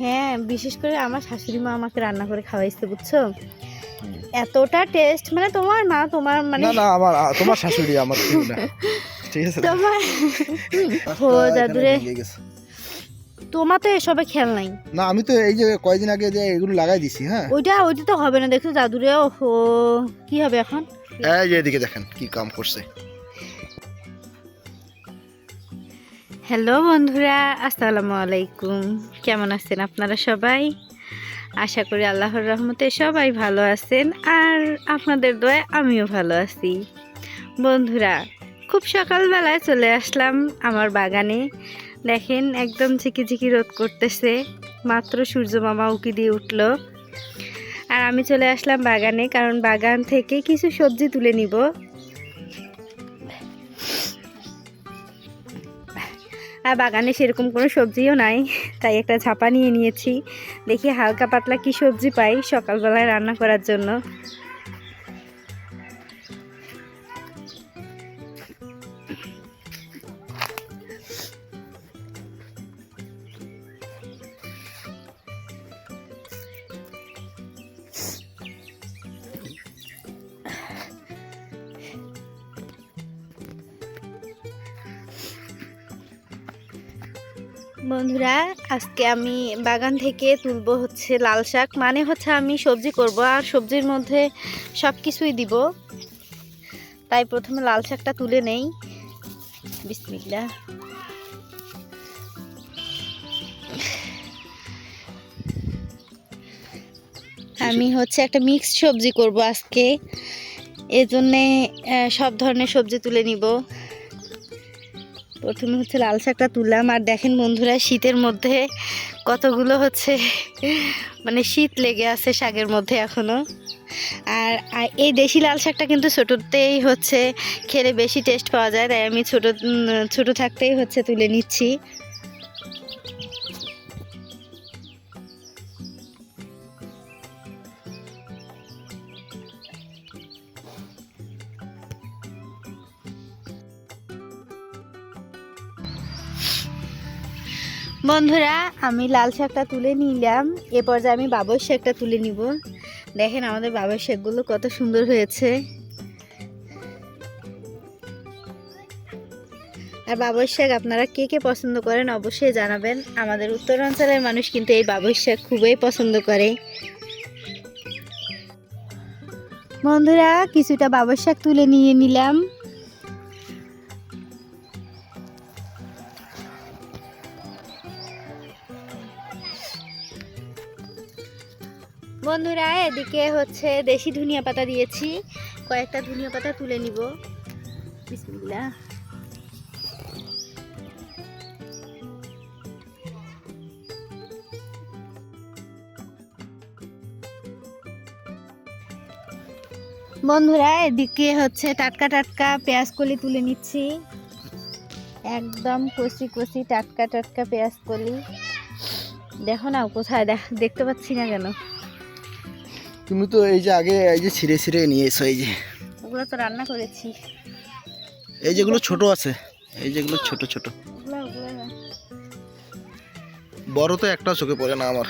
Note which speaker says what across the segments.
Speaker 1: হ্যাঁ বিশেষ করে আমার শাশুড়ি মা আমাকে রান্না করে খাওয়াইছে বুঝছ? এতটা টেস্ট মানে তোমার না তোমার মানে
Speaker 2: না না আমার তোমার শাশুড়ি আমার ঠিক আছে?
Speaker 1: তোমার ও দাদুরে তোমার তো এসবে খেয়াল নাই।
Speaker 2: না আমি তো এই যে কয়দিন আগে যে এগুলো লাগাই দিছি হ্যাঁ?
Speaker 1: ওইটা ওইটা তো হবে না দেখছ জাদুরে ওহো কি হবে এখন?
Speaker 2: এই যে এদিকে দেখেন কি কাম করছে।
Speaker 1: হ্যালো বন্ধুরা, আসসালামু আলাইকুম। কেমন আছেন আপনারা সবাই? আশা করি আল্লাহর রহমতে সবাই ভালো আছেন আর আপনাদের দয়ে আমিও ভালো আছি। বন্ধুরা, খুব সকালবেলায় চলে আসলাম আমার বাগানে। দেখেন, একদম ঝিকি ঝিকি রোদ করতেছে, মাত্র সূর্য মামা উকি দিয়ে উঠল। আর আমি চলে আসলাম বাগানে, কারণ বাগান থেকে কিছু সবজি তুলে নিব। আর বাগানে সেরকম কোনো সবজিও নাই, তাই একটা ঝাপা নিয়ে নিয়েছি। দেখি হালকা পাতলা কি সবজি পাই সকালবেলায় রান্না করার জন্য। বন্ধুরা, আজকে আমি বাগান থেকে তুলবো হচ্ছে লাল শাক। মানে হচ্ছে আমি সবজি করব, আর সবজির মধ্যে সব কিছুই দিব। তাই প্রথমে লাল শাকটা তুলে নেই। বিসমিল্লা আমি হচ্ছে একটা মিক্সড সবজি করব আজকে। এজন্যে সব ধরনের সবজি তুলে নিব। প্রথমে হচ্ছে লাল শাকটা তুললাম, আর দেখেন বন্ধুরা শীতের মধ্যে কতগুলো হচ্ছে মানে শীত লেগে আছে শাকের মধ্যে এখনও আর এই দেশি লাল শাকটা কিন্তু ছোটোতেই হচ্ছে, খেলে বেশি টেস্ট পাওয়া যায়, তাই আমি ছোটো ছোটো থাকতেই হচ্ছে তুলে নিচ্ছি। বন্ধুরা, আমি লাল শাকটা তুলে নিলাম। এ পর্যায়ে আমি বাবর শাকটা তুলে নিব। দেখেন আমাদের বাবর শাকগুলো কত সুন্দর হয়েছে। আর বাবর শাক আপনারা কে কে পছন্দ করেন অবশ্যই জানাবেন। আমাদের উত্তরাঞ্চলের মানুষ কিন্তু এই বাবর শাক খুবই পছন্দ করে। বন্ধুরা, কিছুটা বাবর শাক তুলে নিয়ে নিলাম। বন্ধুরা, এদিকে হচ্ছে দেশি ধনিয়া পাতা দিয়েছি। কয়েকটা ধনিয়া পাতা তুলে নিব। বিসমিল্লাহ। বন্ধুরা, এদিকে হচ্ছে টাটকা টাটকা পেঁয়াজ কলি তুলে নিচ্ছি। একদম কষি কষি টাটকা টাটকা পেঁয়াজ কলি। দেখো না, কোথায় দেখ দেখতে পাচ্ছি না কেন।
Speaker 2: তুমি তো এই যে আগে এই যে ছিঁড়ে ছিঁড়ে নিয়ে এসো এই যে।
Speaker 1: ওগুলো তো রান্না করেছি।
Speaker 2: এই যেগুলো ছোট আছে এই যেগুলো ছোট ছোট। বড় তো একটা চোখে পড়ে না আমার।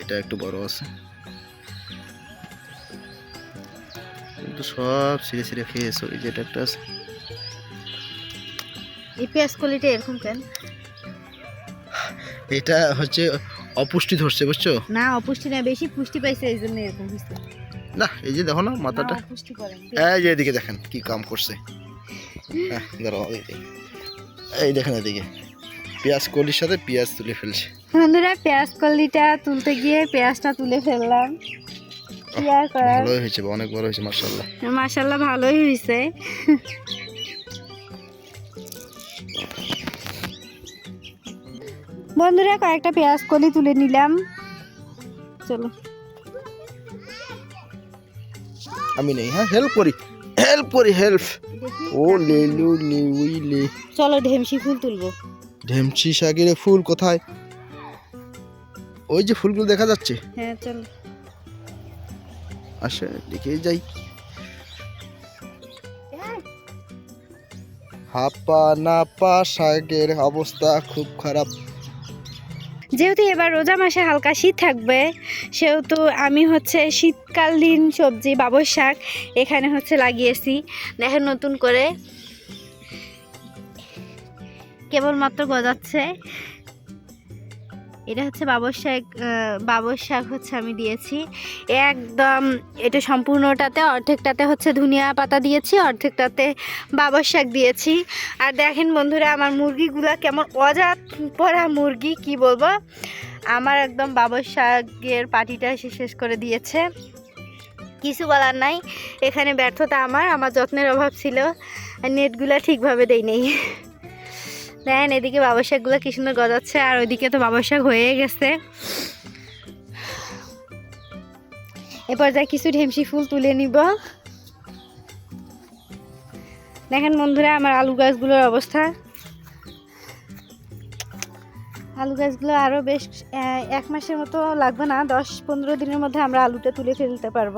Speaker 2: এটা একটু বড় আছে। কিন্তু সব ছিঁড়ে ছিঁড়ে খেয়েছো এই যেটা একটা আছে।
Speaker 1: এই পেঁয়াজ কলিটা এরকম কেন?
Speaker 2: এটা হচ্ছে অপুষ্টি ধরছে বুঝছ?
Speaker 1: না অপুষ্টি না বেশি পুষ্টি পাইছে এই জন্য এরকম হয়েছে
Speaker 2: না এই যে দেখো না মাথাটা। এই যে এদিকে দেখেন কি কাম করছে। হ্যাঁ, দাঁড়াও, এই দেখেন এদিকে। পেঁয়াজ কলির সাথে পেঁয়াজ তুলে ফেলছে।
Speaker 1: বন্ধুরা পেঁয়াজ কলিটা তুলতে গিয়ে পেঁয়াজটা তুলে ফেললাম।
Speaker 2: ভালোই হয়েছে অনেক বড় হয়েছে মার্শাল্লাহ
Speaker 1: মাসাল্লাহ ভালোই হয়েছে বন্ধুরা কয়েকটা পেঁয়াজ কলি তুলে নিলাম। চলো।
Speaker 2: আমি নেই হ্যাঁ হেল্প করি। হেল্প করি হেল্প ও লে লু
Speaker 1: চলো ঢেমসি ফুল তুলবো।
Speaker 2: ঢেমচি শাকের ফুল কোথায়? ওই যে ফুলগুলো দেখা যাচ্ছে।
Speaker 1: হ্যাঁ চলো।
Speaker 2: আসে দেখে যাই। হাপা নাপা শাকের অবস্থা খুব খারাপ।
Speaker 1: যেহেতু এবার রোজা মাসে হালকা শীত থাকবে, সেহেতু আমি হচ্ছে শীতকালীন সবজি, বাবর শাক এখানে হচ্ছে লাগিয়েছি। দেখেন নতুন করে কেবলমাত্র গজাচ্ছে। এটা হচ্ছে বাবর শাক বাবর শাক হচ্ছে আমি দিয়েছি। একদম, এটা সম্পূর্ণটাতে, অর্ধেকটাতে হচ্ছে ধনিয়া পাতা দিয়েছি, অর্ধেকটাতে বাবর শাক দিয়েছি। আর দেখেন বন্ধুরা, আমার মুরগিগুলা কেমন অজাত পড়া মুরগি, কি বলব? আমার একদম বাবর শাকের পাটিটা এসে শেষ করে দিয়েছে। কিছু বলার নাই, এখানে ব্যর্থতা আমার আমার যত্নের অভাব ছিল নেটগুলা ঠিকভাবে দেই নেই। দেখেন এদিকে বাবর শাকগুলো কি সুন্দর গজাচ্ছে, আর ওইদিকে তো বাবর শাক হয়ে গেছে। এরপর যা কিছু ঢেমসি ফুল তুলে নিব। দেখেন বন্ধুরা আমার আলু গাছগুলোর অবস্থা। আলু গাছগুলো আরও বেশ এক মাসের মতো লাগবে না, দশ পনেরো দিনের মধ্যে আমরা আলুটা তুলে ফেলতে পারব।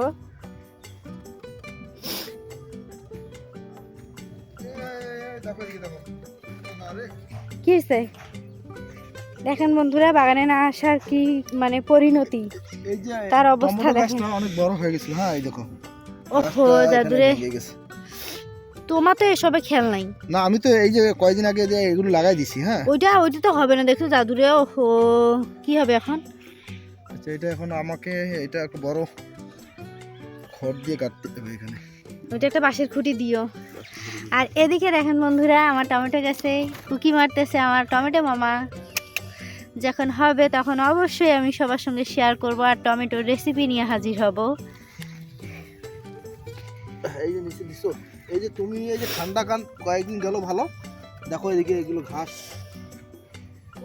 Speaker 1: কি হয়েছে দেখেন বন্ধুরা বাগানে না আসার কি মানে পরিণতি? তার অবস্থা দেখেন।
Speaker 2: অনেক বড় হয়ে গেছিল হ্যাঁ এই দেখো।
Speaker 1: ওহো দাদুরে। তোমার তো এসবে খেয়াল নাই।
Speaker 2: না আমি তো এই যে কয়দিন আগে যে এগুলো লাগাই দিছি হ্যাঁ।
Speaker 1: ওইটা ওইটা তো হবে না দেখছ দাদুরে ওহো কি হবে এখন?
Speaker 2: আচ্ছা এটা এখন আমাকে এটা একটা বড় খড় দিয়ে কাটতে হবে এখানে।
Speaker 1: ওইটা একটা বাঁশের খুঁটি দিও। আর এদিকে দেখেন বন্ধুরা আমার টমেটো গাছে কুকি মারতেছে আমার টমেটো মামা। যখন হবে তখন অবশ্যই আমি সবার সঙ্গে শেয়ার করব আর টমেটোর রেসিপি নিয়ে হাজির হব।
Speaker 2: এই যে নিচে দিছো এই যে তুমি এই যে ঠান্ডা কান কয়েকদিন গেল ভালো। দেখো এদিকে এগুলো ঘাস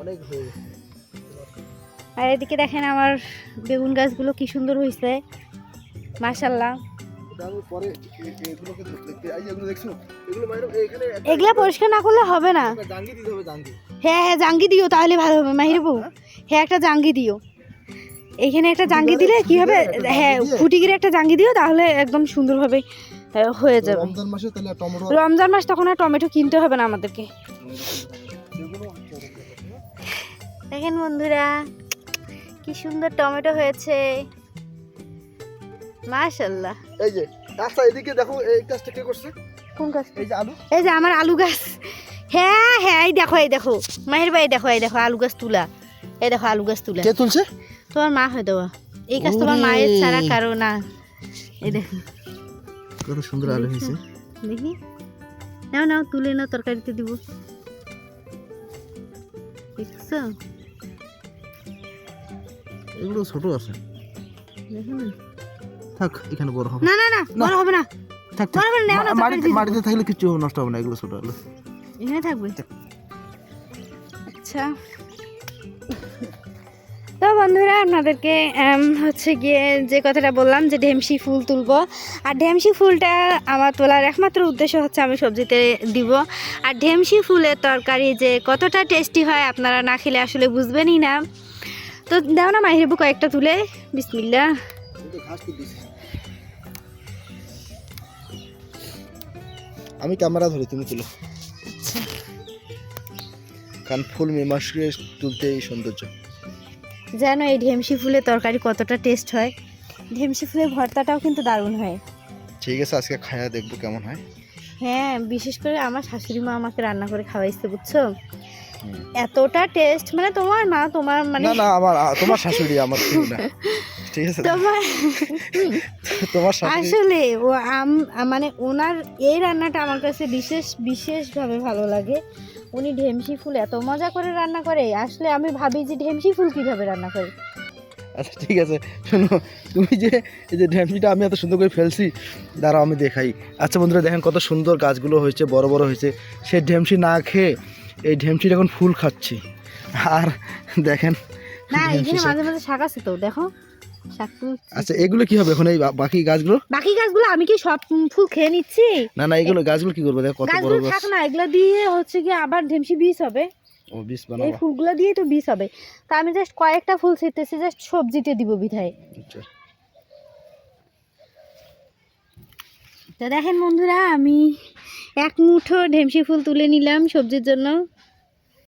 Speaker 2: অনেক হয়ে
Speaker 1: আর এদিকে দেখেন আমার বেগুন গাছগুলো কি সুন্দর হয়েছে মাশাল্লাহ
Speaker 2: এটা পরে এগুলোকে দেখতে এই এগুলো দেখছ? এগুলো বাইরে এখানে
Speaker 1: এগুলা পরিষ্কার না করলে হবে না।
Speaker 2: দিতে হবে
Speaker 1: হ্যাঁ হ্যাঁ জাঙ্গি দিও তাহলে ভালো হবে। মাহির হ্যাঁ? একটা জাঙ্গি দিও। এখানে একটা জাঙ্গি দিলে কি হবে? হ্যাঁ একটা জাঙ্গি দিও তাহলে একদম সুন্দরভাবে হয়ে যাবে।
Speaker 2: রমজান মাসে তাহলে টমেটো
Speaker 1: রমজান মাস তখন আর টমেটো কিনতে হবে না আমাদেরকে।
Speaker 2: এগুলো
Speaker 1: দেখেন বন্ধুরা কি সুন্দর টমেটো হয়েছে। মাশাল্লাহ
Speaker 2: এই যে আচ্ছা এদিকে দেখো এই কাজটা কে করছে?
Speaker 1: কোন গাছ
Speaker 2: এই যে আলু।
Speaker 1: এই যে আমার আলু গাছ। হ্যাঁ হ্যাঁ এই দেখো এই দেখো। মাহির ভাই দেখো এই দেখো আলু গাছ তুলা। এই দেখো আলু গাছ তুলা।
Speaker 2: কে তুলছে?
Speaker 1: তোমার মা হয়ে দেওয়া এই কাজ তোমার মায়ের ছাড়া কারও না। এই দেখো।
Speaker 2: কত সুন্দর আলু হয়েছে।
Speaker 1: দেখি। নাও নাও তুলে নাও তরকারিতে দিব। দেখছ?
Speaker 2: এগুলো ছোট আছে।
Speaker 1: দেখো না।
Speaker 2: থাক এখানে বড় হবে।
Speaker 1: না না না বড় হবে না।
Speaker 2: থাক
Speaker 1: হবে তরকারি
Speaker 2: মাটিতে মাটিতে থাকলে কিছু নষ্ট হবে না এগুলো ছোট আলু
Speaker 1: এখানে থাকবে। আচ্ছা। তো বন্ধুরা আপনাদেরকে হচ্ছে গিয়ে যে কথাটা বললাম যে ঢেমসি ফুল তুলবো। আর ঢেমসি ফুলটা আমার তোলার একমাত্র উদ্দেশ্য হচ্ছে আমি সবজিতে দিব। আর ঢেমসি ফুলের তরকারি যে কতটা টেস্টি হয় আপনারা না খেলে আসলে বুঝবেনই না। তো দাও না মাহিরবু কয়েকটা তুলে। বিসমিল্লা
Speaker 2: ঘাস দিছি আমি ক্যামেরা ধরি তুমি তুলো। কারণ ফুল মে মাসকে তুলতে এই সৌন্দর্য।
Speaker 1: জানো এই ঢেমসি ফুলের তরকারি কতটা টেস্ট হয়। ঢেমসি ফুলের ভর্তাটাও কিন্তু দারুণ হয়।
Speaker 2: ঠিক আছে আজকে খায়া দেখব কেমন হয়।
Speaker 1: হ্যাঁ বিশেষ করে আমার শাশুড়ি মা আমাকে রান্না করে খাওয়াইছে বুঝছ। এতটা টেস্ট মানে তোমার মা তোমার মানে
Speaker 2: না না আমার তোমার শাশুড়ি আমার না। ঠিক আছে?
Speaker 1: তোমার
Speaker 2: তোমার
Speaker 1: আসলে ও আম মানে ওনার এই রান্নাটা আমার কাছে বিশেষ বিশেষভাবে ভালো লাগে। উনি ঢেমসি ফুল এত মজা করে রান্না করে। আসলে আমি ভাবি যে ঢেমসি ফুল কীভাবে রান্না করে।
Speaker 2: আচ্ছা ঠিক আছে। শোনো তুমি যে এই যে ঢ্যামসিটা আমি এত সুন্দর করে ফেলছি দাঁড়াও আমি দেখাই। আচ্ছা বন্ধুরা দেখেন কত সুন্দর গাছগুলো হয়েছে বড় বড় হয়েছে। সে ঢেমসি না খেয়ে এই ঢেমসিটা এখন ফুল খাচ্ছি। আর দেখেন
Speaker 1: না এখানে মাঝে মাঝে শাক আছে তো দেখো
Speaker 2: আচ্ছা এগুলো কি হবে এখন এই বাকি গাছগুলো?
Speaker 1: বাকি গাছগুলো আমি কি সব ফুল খেয়ে নিচ্ছি?
Speaker 2: না না এগুলো গাছগুলো কি করব? দেখো কত বড় গাছ।
Speaker 1: থাক না এগুলো দিয়ে হচ্ছে কি আবার ঢেমসি বীজ হবে।
Speaker 2: ও বিষ
Speaker 1: এই
Speaker 2: বানাবো
Speaker 1: ফুলগুলো দিয়েই তো বীজ হবে। তা আমি জাস্ট কয়েকটা ফুল ছিটতেছি জাস্ট সবজিতে দিব বিধায়।
Speaker 2: আচ্ছা।
Speaker 1: তো দেখেন বন্ধুরা আমি এক মুঠো ঢেমসি ফুল তুলে নিলাম সবজির জন্য।